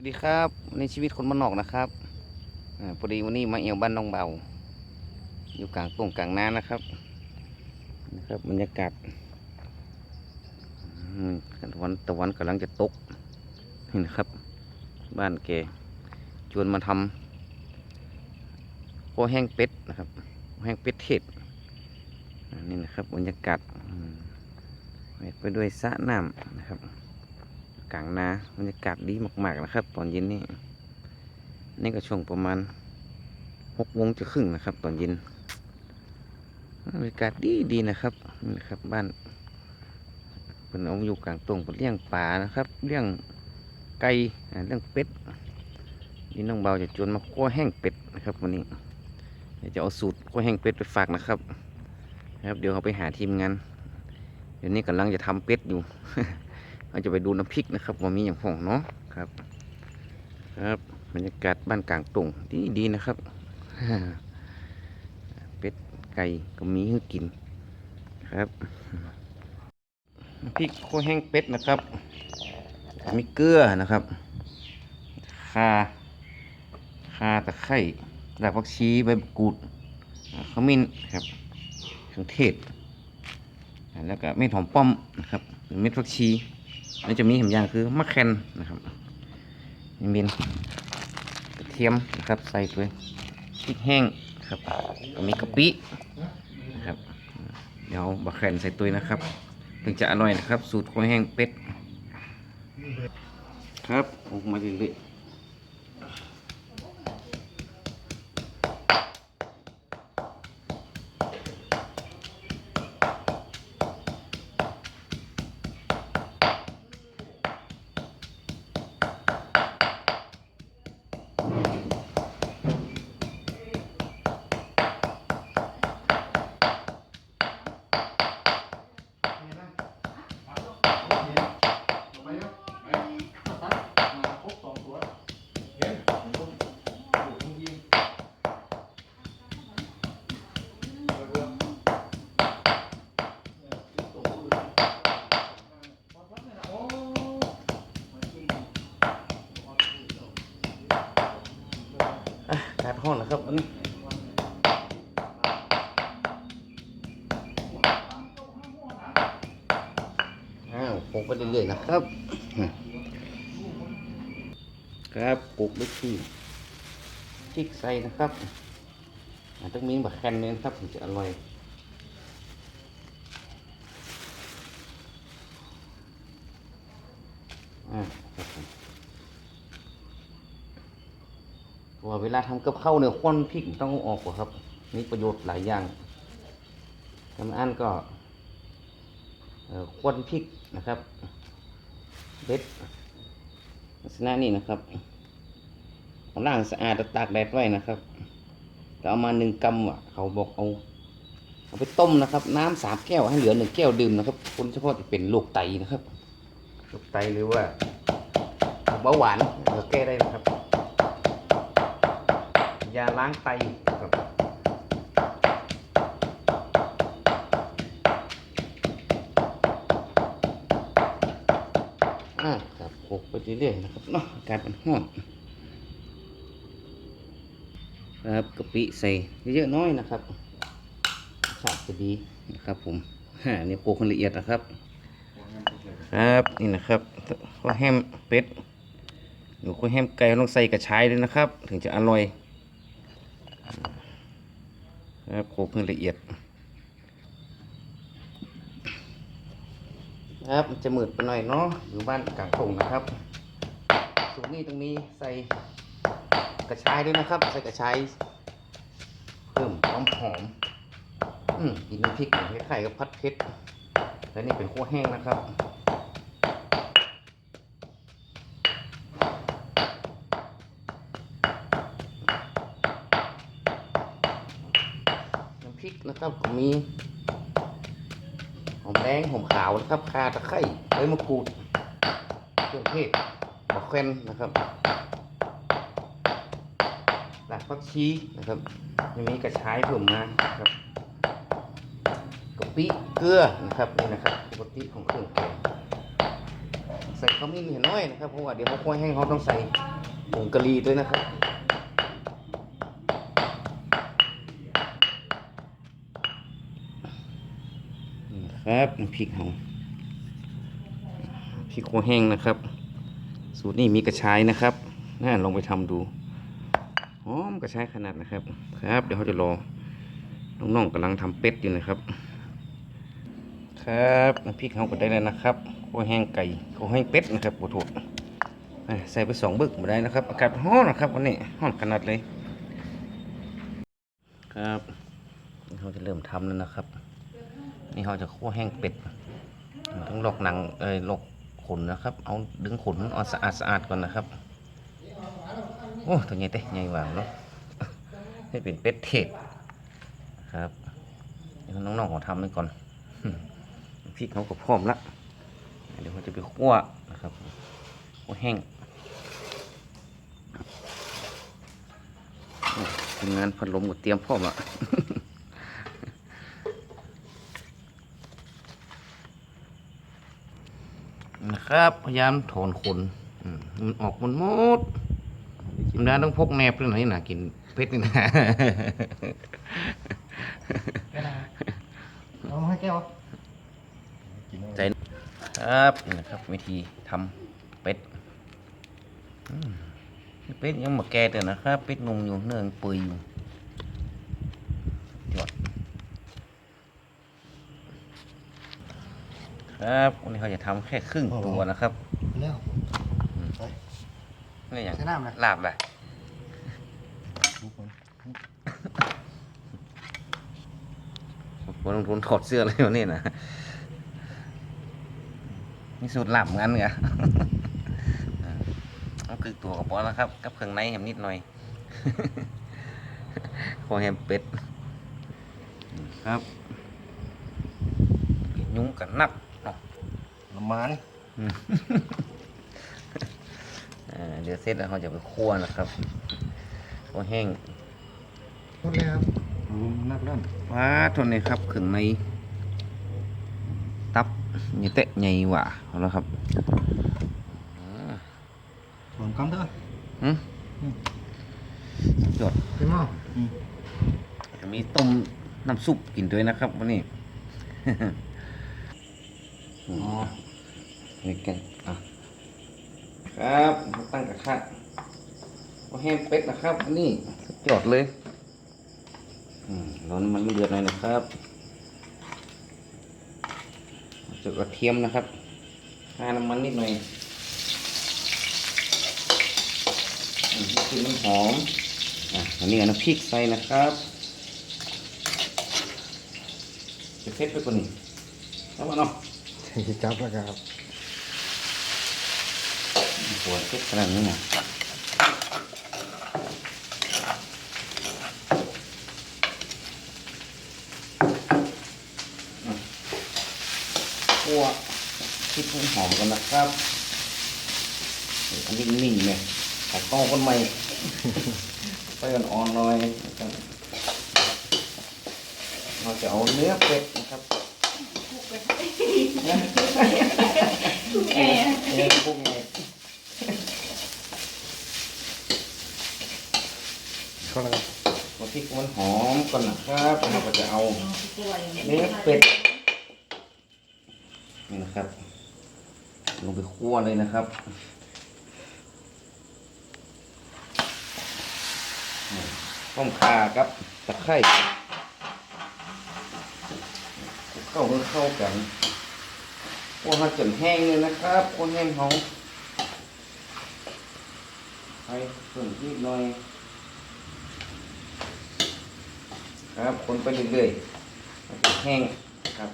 วัสดีครับในชีวิตคนบ้านนอกนะครับอพอดีวันนี้มาเอวบ้านน้องเบา อยู่กลางตรงกลางนานะครับนะครับบรรยากาศตะวันตะวันกำลังจะตกนี่นะครับ บ้านแกชวนมาทำข้าวแห้งเป็ดนะครับแห้งเป็ดเทศอ่านี่นะครับบรรยากาศไปด้วยสระน้ำนะครับ กลางนาบรรยากาศดีมาก ๆ นะครับ ตอนเย็นนี่นี่ก็ช่วงประมาณหกโมงจะครึ่งนะครับ ตอนเย็นบรรยากาศดีดีนะครับนี่นะครับบ้านเป็นเอาอยู่กลางตรงเป็นเลี้ยงป่านะครับเลี้ยงไก่เลี้ยงเป็ดนี่น้องเบาจะชวนมาคั่วแห้งเป็ดนะครับวันนี้เดี๋ยวจะเอาสูตรคั่วแห้งเป็ดไปฝากนะครับนะครับ เดี๋ยวเขาไปหาทีมงานเดี๋ยวนี้กำลังจะทำเป็ดอยู่ เราจะไปดูน้ำพริกนะครับว่ามีอย่างห่องเนาะครับ ครับบรรยากาศบ้านกลางตุ่งดีดีนะครับเป็ดไก่ก็มีให้กินครับน้ำพริกโคแห้งเป็ดนะครับ มีเกลือนะครับข่าข่าตะไคร้รากผักชีใบกูดขมิ้นครับเครื่องเทศ แล้วก็เม็ดหอมป้อมนะครับเม็ดผักชี แล้วจะมีเห็นอย่างคือมะแคนนะครับนี่เป็นกระเทียมนะครับใส่ด้ยพริกแห้งครับก็มีกะปินะครับเดี๋ยวบะแคนใส่ตุ้ยนะครับถึงจะอร่อยนะครับ สูตรข้าวแห้งเป็ดครับออกมาเรื่อยๆ ปลูกไปเรื่อยๆนะครับ ครับปลูกด้วยที่พริกใส่นะครับต้องมีแบบแคนเลยนะครับถึงจะอร่อยอ่าตัวเวลาทำกับข้าวเนี่ยควนพริกต้องออกกว่าครับ มีประโยชน์หลายอย่างทำอันก็ ควนพริกนะครับเด็ดลักษณะนี้นะครับเอาล่างสะอาดตากแดดไว้นะครับก็เอามาหนึ่งกำวะเขาบอกเอาเอาไปต้มนะครับ น้ำสามแก้วให้เหลือหนึ่งแก้วดื่มนะครับ คนเฉพาะที่เป็นโรคไตนะครับโรคไตหรือว่าเบาหวานก็แก้ได้นะครับยาล้างไต ไปเรื่อยๆนะครับเนาะอากาศมันร้อนครับกะปิใส่เยอะๆน้อยนะครับรสชาติจะดีนะครับผมฮ่านี่โขกให้ละเอียดนะครับ ครับนี่นะครับข้าวแฮมเป็ดหรือข้าวแฮมไก่ต้องใส่กระชายด้วยนะครับ ถึงจะอร่อยครับโขลกให้ละเอียดครับมันจะมืดไปหน่อยเนาะอยู่บ้านกลางทงนะครับ สูตรนี้ตรงนี้ใส่กระชายด้วยนะครับ ใส่กระชายเพิ่มความหอมอืมกินน้ำพริกคล้ายๆกับพัดเพชรและนี่เป็นขั้วแห้งนะครับน้ำพริกนะครับก็มีหอมแดงหอมขาวนะครับข่าตะไคร้ใบมะกรูดเครื่องเทศ แขวนนะครับรากผักชีนะครับยังมีกระชายเพิ่มมาครับกะปิเกลือนะครับนี่นะครับปกติของเครื่องแกงใส่ขมิ้นเห็นน้อยนะครับเพราะว่าเดี๋ยวเขาคั่วแห้งเขาต้องใส่ผงกะหรี่ด้วยนะครับนี่ครับน้ำพริกเขาพริกคั่วแห้งนะครับ สูตรนี้มีกระชายนะครับน่าลองไปทำดูหอมกระชายขนาดนะครับ ครับ เดี๋ยวเขาจะรอน้องๆกำลังทำเป็ดอยู่นะครับ ครับพริกเขาก็ได้แล้วนะครับข้วแห้งไก่ข้วแห้งเป็ดนะครับบถูกอะใส่ไปสองบึกมาได้นะครับ อากาศร้อนนะครับวันนี้ร้อนขนาดเลย ครับเขาจะเริ่มทำแล้วนะครับ นี่เขาจะคั่วแห้งเป็ดต้องลอกหนังเอ้ยลอก ขนนะครับ เอาดึงขนมันเอาสะอาดสะอาดก่อนนะครับ โอ้ตัวใหญ่เต้ใหญ่หวานเนาะให้เป็นเป็ดเทศครับเดี๋ยวน้องๆขาทำไปก่อนพริกเขาก็พร้อมละเดี๋ยวเขาจะไปคั่วนะครับคั่วแห้งทีมงานพัดลมก็เตรียมพร้อมละ นะ ครับ พยายามถอนขนอืมมันออกมันหมดธรรมดาต้องพกแนบเลยนะนี่นะกินเพชรนี่นะเอามาให้แก้วใจครับนี่นะครับวิธีทำเป็ดอืมเป็ดยังมาแก่แต่นะครับ เป็ดนุ่มอยู่เนื้อยังเปื่อยอยู่ยอด ครับวันนี้เขาจะทำแค่ครึ่งตัวนะครับแล้วนี่อย่างใช้น้ำนะลาบเลยทุกคนผมลงทุนถอดเสื้อเลยวันนี้นะนี่สูตรลาบงั้นเหรอเอาคือตัวกระป๋อแล้วครับ กับเครื่องในแฮมนิดหน่อยคอแฮมเป็ด ครับ ยุ้งกันนับเนาะน้ำมันอ่าเดี๋ยวเสร็จแล้วเขาจะไปคั่วนะครับคั่วแห้งหมดแล้วครับนักเล่นว้าทนเลยครับเครื่องในตับนี่เตะใหญ่หว่าเอาแล้วครับอ่ารวมกันเถอะหืมยอดใช่ไหมมีต้มน้ำซุปกินด้วยนะครับวันนี้ อ๋อ นี่กันอะครับตั้งกระทะก็แห้งเป็ดนะครับอันนี่สุดยอดเลยอืมร้อนมันเดือดหน่อยนะครับจุดกระเทียมนะครับทาน้ำมันนิดหน่อยอืมให้กลินมันหอมอะอันนี้เอาน้ำพริกใส่นะครับจะเผ็ดไปกว่านี้แล้วมาเนาะที่จับแล้วครับ หัวเผ็ดขนาดนี้นะอะคั่วพริกให้หอมกันนะครับนนี้นิ่งๆเลยแต่กล้องคนใหม่ไปอ่อนหน่อย เราจะเอาเนื้อเป็ดนะครับทุกแอร์เนื้อพว กนี้ก็แล้วพอพริกมันหอมก่อนนะครับเราก็จะเอาเนื้อเป็ดนี่นะครับ ลงไปคั่วเลยนะครับต้มข่าครับตะไคร้เข้าเข้ากันคั่วให้จนแห้งเลยนะครับคั่วแห้งเขาให้เพิ่มนิดหน่อย ครับคนไปเรื่อยๆแห้งครับ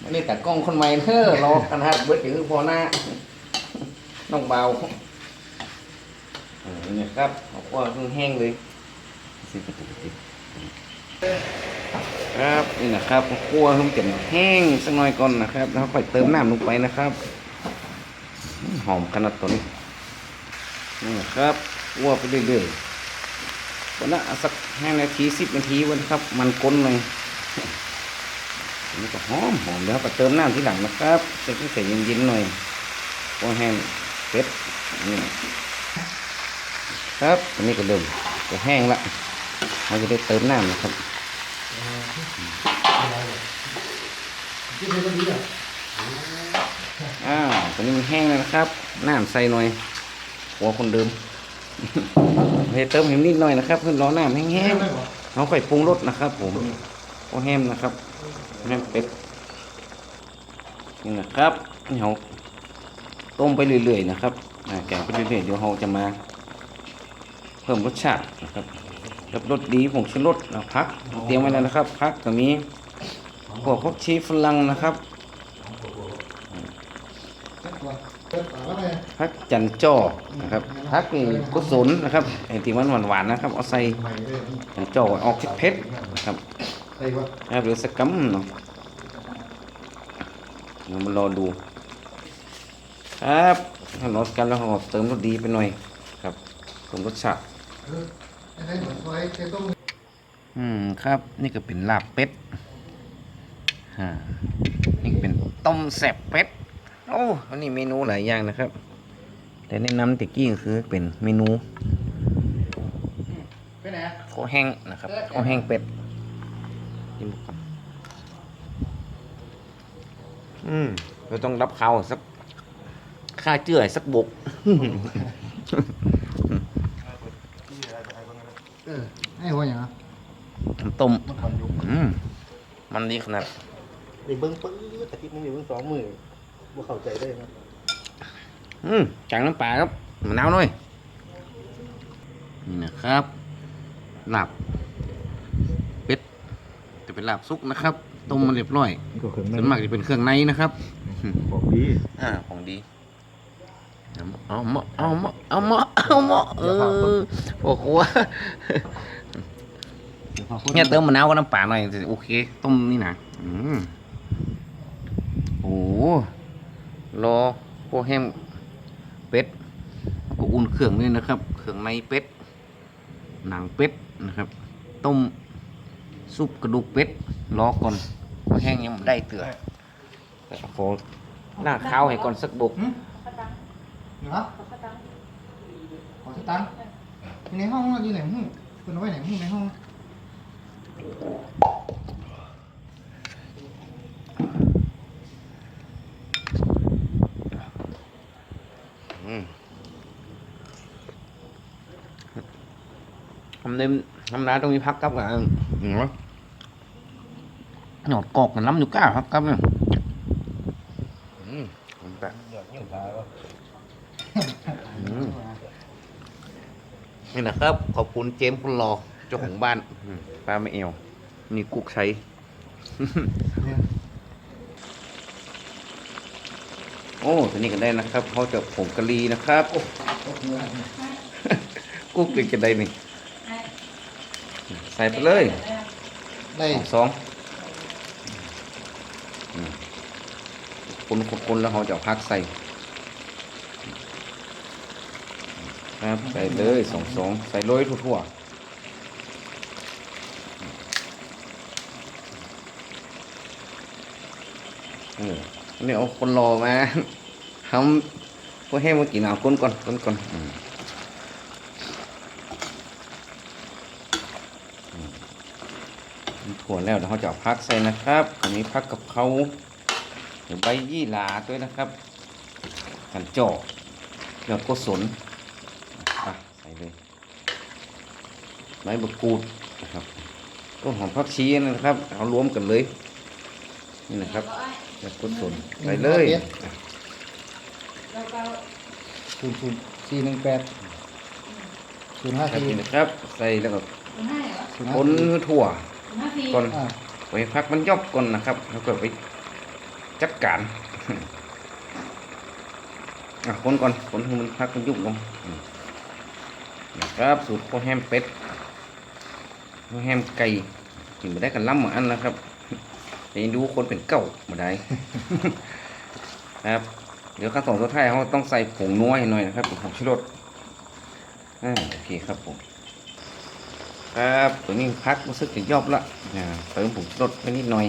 ไม่ได้แต่กล้องคนใหม่เด้อรอกันฮัดเบิดอยู่พอหน้าน้องเบาเนี่ครับเอาคั่วเพิ่งแห้งเลยครับนี่นะครับคั่วให้มันเต็มแห้งสักหน่อยก่อนนะครับ แล้วค่อยเติมน้ำลงไปนะครับ หอมขนาดตัวนี้นี่นะครับคั่วไปเรื่อยๆ วันละสักห้านาทีสิบนาทีวันครับ มันก้นเลยนนี้ก็หอมหอมเดี๋ยวก็เติมน้ำทีหลังนะครับจะให้ใส่เย็นๆหน่อยพอแห้งเป็ดนี่ครับอันนี้ก็เริ่มจะแห้งละเราจะได้เติมน้ำนะครับอะอ้าวตอนนี้มันแห้งแล้วนะครับ น้ำใส่หน่อยหัวคนเดิม ให้เติมให้นิดหน่อยนะครับเพื่อนร้อน้ำแห้แห้งงเอๆเราค่ปรุงรสนะครับ ผมก็แหมนะครับแหมเป็ดนี่นะครับเราต้มไปเรื่อยๆนะครับแกงไปเรื่อยๆเดี๋ยวเราจะมา เพิ่มรสชาตินะครับกับรสดีผงชูรสนะพัก เตรียมไว้แล้วนะครับ พักก็มีพวกพวกชีฝรั่งนะครับ เปิดตัวเปิดฝาแล้วไง พักจันจ้อนะครับพักกุศลนะครับไอ้ที่มันหวานๆนะครับเอาใส่ใหม่เลยจันจ้อออกเผ็ดนะครับนะครับหรือสกัมเนาะเดี๋ยวมารอดู ครับถ้ารสกันแล้วเราก็เติมรสดีไปหน่อยครับเติมรสชาติอืมครับ นี่ก็เป็นลาบเป็ดอ่านี่เป็นต้มแซ่บเป็ด โอ้อันนี้เมนูหลายอย่างนะครับ แต่แนะนำตะกี้ก็คือเป็นเมนูไปไหนข้าวแห้งนะครับข้าวแห้งเป็ดกินก่อนอืมเราต้องรับข้าวสักข้าเจื่อยสักบกเออไอ้หัวอย่างอะน้ำต้มมันก่อนยุกอืม มันดีขนาดในเบิ้งปื้ดอาทิตย์นึงในเบิ้งสองมื อบ่เข้าใจได้นะอืมจางน้ำปลาครับมะนาวหน่อยนี่นะครับลาบเป็ดจะเป็นลาบซุกนะครับต้มมาเรียบร้อยก็เครื่องส่วนมากจะเป็นเครื่องในนะครับบอกดีอ่าของดีเอามาเอามาเอามาเอามาเออโอ้โหเนี่ยเติมมะนาวกับน้ำปลาหน่อยจะโอเค ต้มนี่นะอืมโอ้โห รอพวกแห้มเป็ดแล้วก็อุ่นเครื่องด้วยนะครับ เครื่องในเป็ด หนังเป็ดนะครับ ต้มซุปกระดูกเป็ดรอก่อนพวกแห้งยังไม่ได้เตือแต่ขอหน้าข้าวให้ก่อนสักบุกเหรอขอสตังค์อยู่ในห้องอยู่ไหนห้องคุณเอาไว้ไหนห้องในห้อง อืมทำ เต็มทำร้านต้องมีพักกับกันอืมหนอดกอกกันล้ำอยู่ก้าพักกับเนี่ยอืมผมแปะอยากยิ่งขายว่าอืมนี่นะครับ ขอบคุณเจมส์คุณรอเจ้าของบ้านอืมป้าไม่เอวนี่กุ๊กใช้เนี่ยโอ้ตัวนี้ก็ได้นะครับเขาจะผงกะหรี่นะครับโอ้โหกุ๊กเป็นจะได้นี่ ใส่ไปเลยได้สองสองอืมคนคนคนแล้วเขาจะเอาพักใส่ครับใส่เลยสองสองใส่โรยทั่วๆเออนี่เอาคนรอมาทำพวกให้มากินเอาก้นก่อนก้นก่อนอืมถั่ วแล้วเดี๋ยวเขาจะเอาพักใส่นะครับอันนี้พักกับเขาเดี๋ยวใบยี่หร่าด้วยนะครับกันจอกยอดกุศลอะใส่เลยใบมะกรูดนะครับต้นหอมผักชีนะครับเอารวมกันเลยนี่นะครับยอดกุศลใส่เลยแล้วก็ศูนย์ศูนย์สี่หนึ่งแปดศูนย์ห้าครับสี่นี่นะครับ ใส่แล้วก็คุณให้เหรอศูนย์ห้าคนสี่ถั่วคุณห้าสี่ ก่อนอ่าไปพักมันยอบก่อนนะครับ แล้วก็ไปจัดการอะคนก่อนคนให้มันพักมันยุบลงอืมนะครับสูตรข้าวแฮมเป็ดข้าวแฮมไก่กินไม่ได้กันล้ำเหมือนอันนะครับแต่ยังดูคนเป็นเก่ามาได้ครับเดี๋ยวขั้นตอนสุดท้ายเขาต้องใส่ผงนัวให้หน่อยนะครับผงชูรสอ่าโอเคครับผม ครับตัวนี้พักรู้สึกจะยอบละอ่าเติมผงชูรสไปนิดหน่อย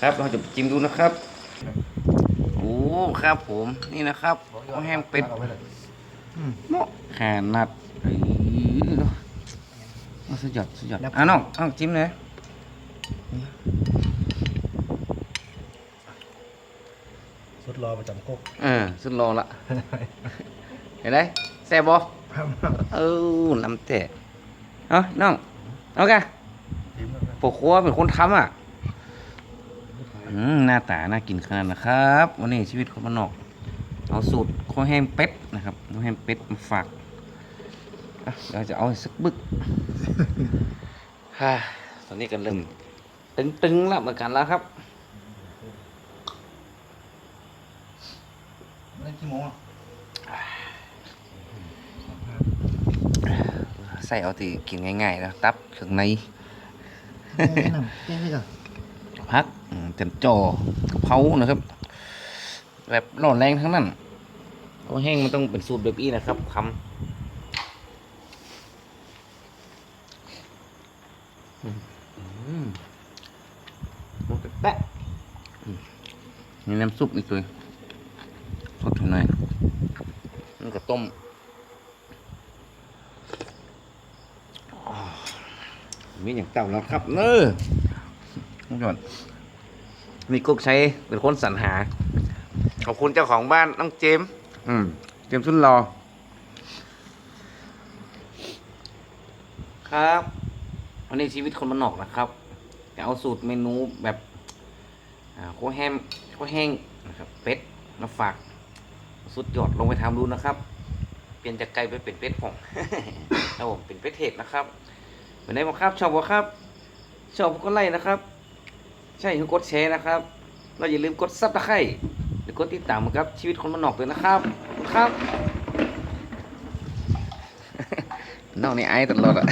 ครับเราจะจิ้มดูนะครับโอ้ครับผมนี่นะครับข้าวแห้งเป็ดอาไว้เลยเหมาะขนาดเอ้ยเนาะเอาสุดยอดสุดยอดอะน้องเอาจิ้มเลยสุดรอประจำโคกเออสุดรอละเห็นไหมแซ่บบ่เออลำแต่ เอาน้องเอากะจิ้มแล้วนะปกครัวเป็นคนทำอะอืมหน้าตาน่ากินขนาดนะครับ วันนี้ชีวิตคนบ้านนอก เอาสูตรข้าวแห้งเป็ดนะครับข้าวแห้งเป็ดมาฝากเราจะเอาสักบึกฮ่าตอนนี้ก็เริ่มตึงๆแล้วเหมือนกันแล้วครับเล่นกี่โมงอะ ส่เอาที่กินง่ายๆแล้วตับเครื่องในแก้หน่ำแก้ให้ก่อนพักอืมเต็มจอกะเพรานะครับ แบบร้อนแรงทั้งนั้นข้าวแห้งมันต้องเป็นสูตรแบบนี้นะครับทำอืมอืมหมดแปะอืมมีน้ำซุปอีกตัวสดหน่อยนี่ก็ต้มอ๋อมีอย่าง เต่าแล้วครับเนอทุกคนนี่กุ๊กใช้เป็นคนสรรหา ขอบคุณเจ้าของบ้านน้องเจมส์อืมเจมส์สุนรอ ครับวันนี้ชีวิตคนมันนอกนะครับจะเอาสูตรเมนูแบบอ่าโคแฮมโคแห้งนะครับเป็ดมาฝากสุดยอดลงไปทำดูนะครับ เปลี่ยนจากไก่ไปเป็นเป็ดผงครับผมเป็นเป็ดเทศนะครับ เป็นไงบ้างครับ ชอบบ่ครับ ชอบก็ไลค์นะครับ ใช่คือกดแชร์นะครับ เราอย่าลืมกดซับตะไคร้หรือกดติดตามครับชีวิตคนมันนอกเลยนะครับขอบคุณครับน้องนี่ไอายตลอดอะ